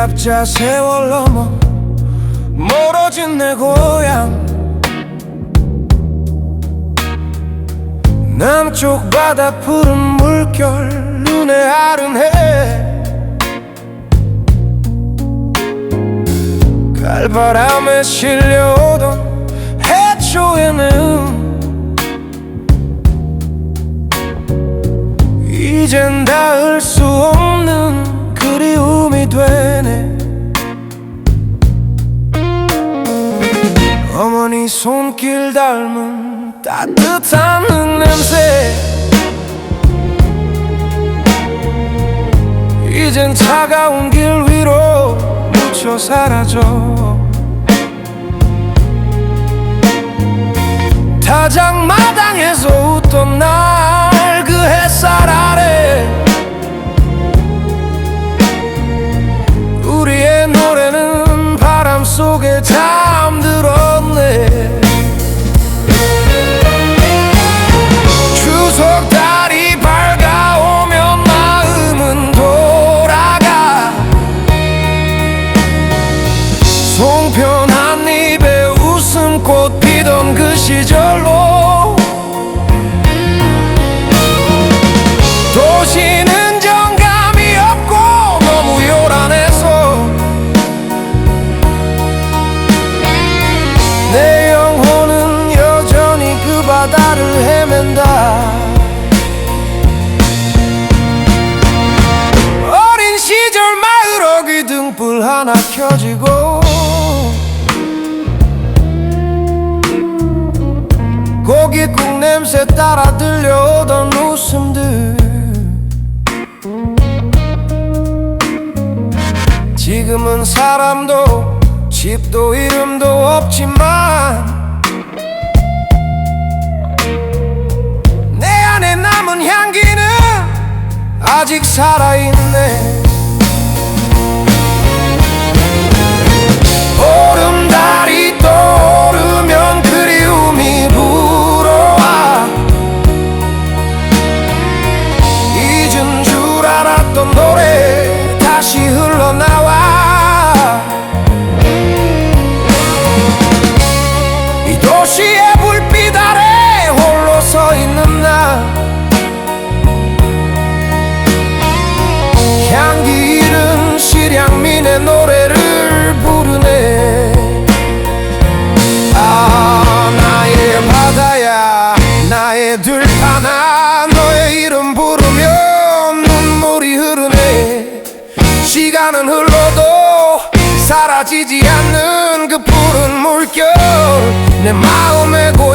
일갑자 세월 넘어 멀어진 내 고향. 남쪽 바다 푸른 물결 눈에 아른해. 갈바람에 실려오던 해초의 내음. 이젠 닿을 수 없는 그리움이 되 손길 닮은 따뜻한 흙냄새. 이젠 차가운 길 위로 묻혀 사라져. 타작마당에서 웃던 날 그 햇살 시절로 도시는 정감이 없고 너무 요란해서 내 영혼은 여전히 그 바다를 헤맨다. 어린 시절 마을 어귀 등불 하나 켜지고 냄새 따라 들려오던 웃음들. 지금은 사람도 집도 이름도 없지만 내 안에 남은 향기는 아직 살아있네 실향민의 노래를 부르네. 아 나의 바다야 나의 들판아 너의 이름 부르면 눈물이 흐르네. 시간은 흘러도 사라지지 않는 그 푸른 물결 내 마음의 고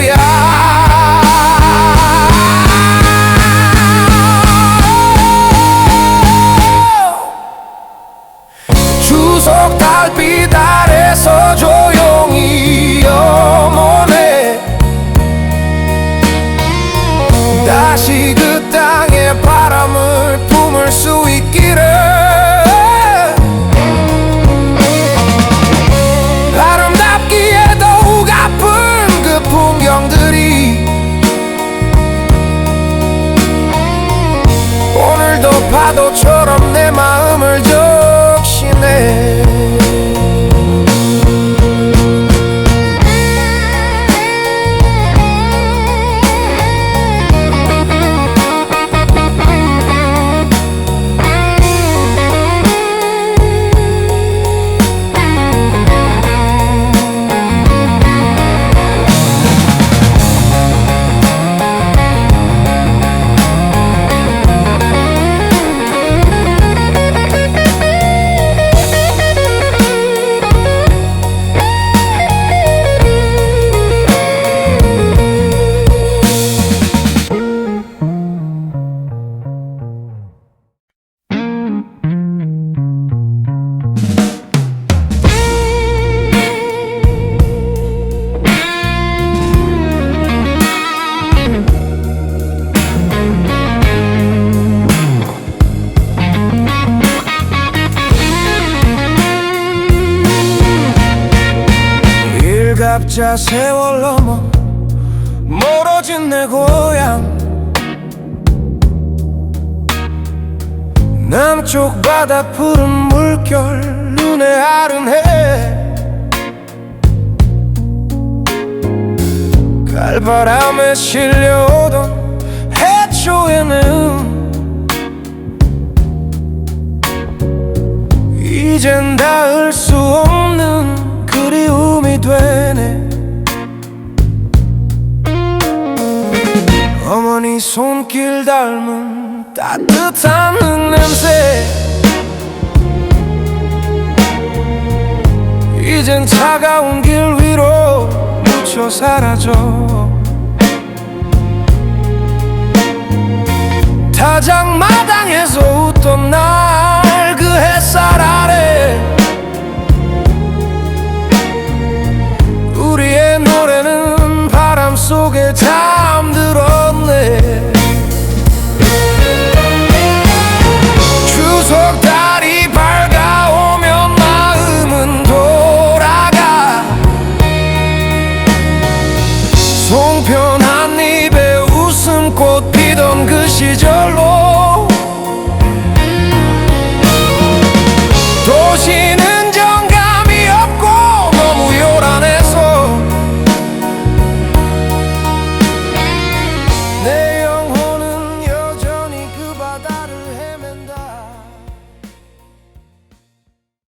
일갑자 세월 넘어 멀어진 내 고향. 남쪽 바다 푸른 물결 눈에 아른해. 갈바람에 실려오던 해초에는 이젠 닿을 수 없는 그리움이 되 손길 닮은 따뜻한 흙냄새. 이젠 차가운 길 위로 묻혀 사라져. 타작 마당에서 웃던 날 송편 한 입에 웃음꽃 피던 그 시절로